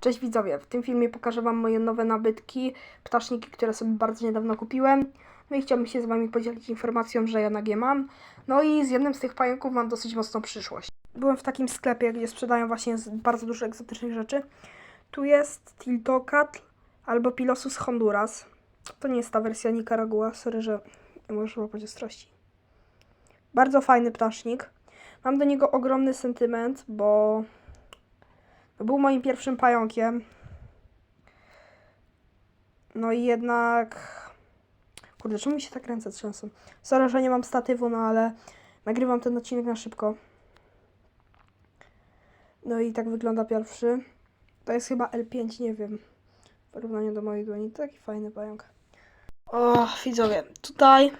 Cześć widzowie, w tym filmie pokażę Wam moje nowe nabytki, ptaszniki, które sobie bardzo niedawno kupiłem. No i chciałbym się z Wami podzielić informacją, że jednak je mam. No i z jednym z tych pająków mam dosyć mocną przyszłość. Byłem w takim sklepie, gdzie sprzedają właśnie bardzo dużo egzotycznych rzeczy. Tu jest Tiltocat albo Pilosus Honduras. To nie jest ta wersja Nicaragua, sorry, że możesz łapać ostrości. Bardzo fajny ptasznik. Mam do niego ogromny sentyment, bo był moim pierwszym pająkiem. No i jednak. Kurde, czemu mi się tak ręce trzęsą? Sorry, że nie mam statywu, no ale nagrywam ten odcinek na szybko. No i tak wygląda pierwszy. To jest chyba L5, nie wiem. W porównaniu do mojej dłoni. Taki fajny pająk. O, widzowie, tutaj.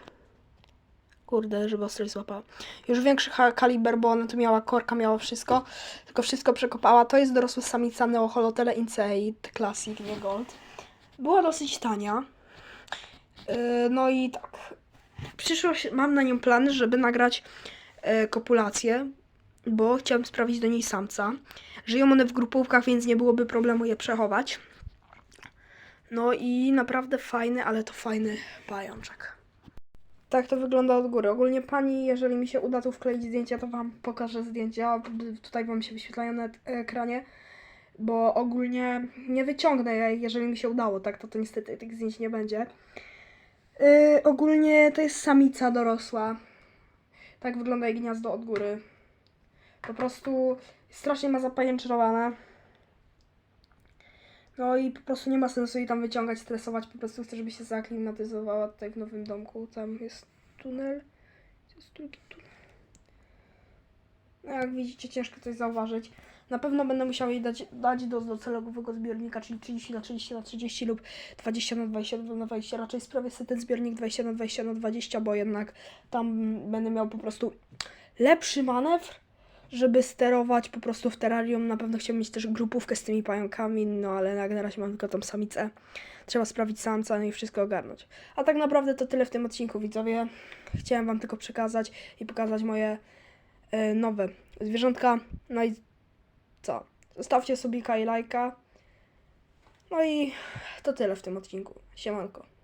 Kurde, żeby ostrość złapała. Już większy kaliber, bo ona tu miała korka, miała wszystko. Tylko wszystko przekopała. To jest dorosła samica Neoholotele Inceit Classic, nie Gold. Była dosyć tania. Yy, no i tak. Przyszłość, mam na nią plany, żeby nagrać yy, kopulację, bo chciałem sprawić do niej samca. Żyją one w grupówkach, więc nie byłoby problemu je przechować. No i naprawdę fajny, ale to fajny pajączek. Tak to wygląda od góry. Ogólnie pani, jeżeli mi się uda tu wkleić zdjęcia, to wam pokażę zdjęcia. Tutaj wam się wyświetlają na ekranie. Bo ogólnie nie wyciągnę jej, jeżeli mi się udało, tak? To, to niestety tych zdjęć nie będzie. Yy, ogólnie to jest samica dorosła. Tak wygląda jej gniazdo od góry. Po prostu strasznie ma zapajęczyrowane. No i po prostu nie ma sensu jej tam wyciągać, stresować. Po prostu chcę, żeby się zaaklimatyzowała tutaj w nowym domku. Tam jest tunel. Jest drugi tunel. No jak widzicie, ciężko coś zauważyć. Na pewno będę musiał jej dać, dać do docelowego zbiornika, czyli 30 na 30 na 30 lub 20 na 20 na 20. Raczej sprawię sobie ten zbiornik 20 na 20 na 20, bo jednak tam będę miał po prostu lepszy manewr żeby sterować po prostu w terrarium. Na pewno chciałbym mieć też grupówkę z tymi pająkami, no ale jak na razie mam tylko tą samicę. Trzeba sprawić samca, no i wszystko ogarnąć. A tak naprawdę to tyle w tym odcinku, widzowie. Chciałem wam tylko przekazać i pokazać moje e, nowe zwierzątka. No i co? Zostawcie subika i lajka. No i to tyle w tym odcinku. Siemanko.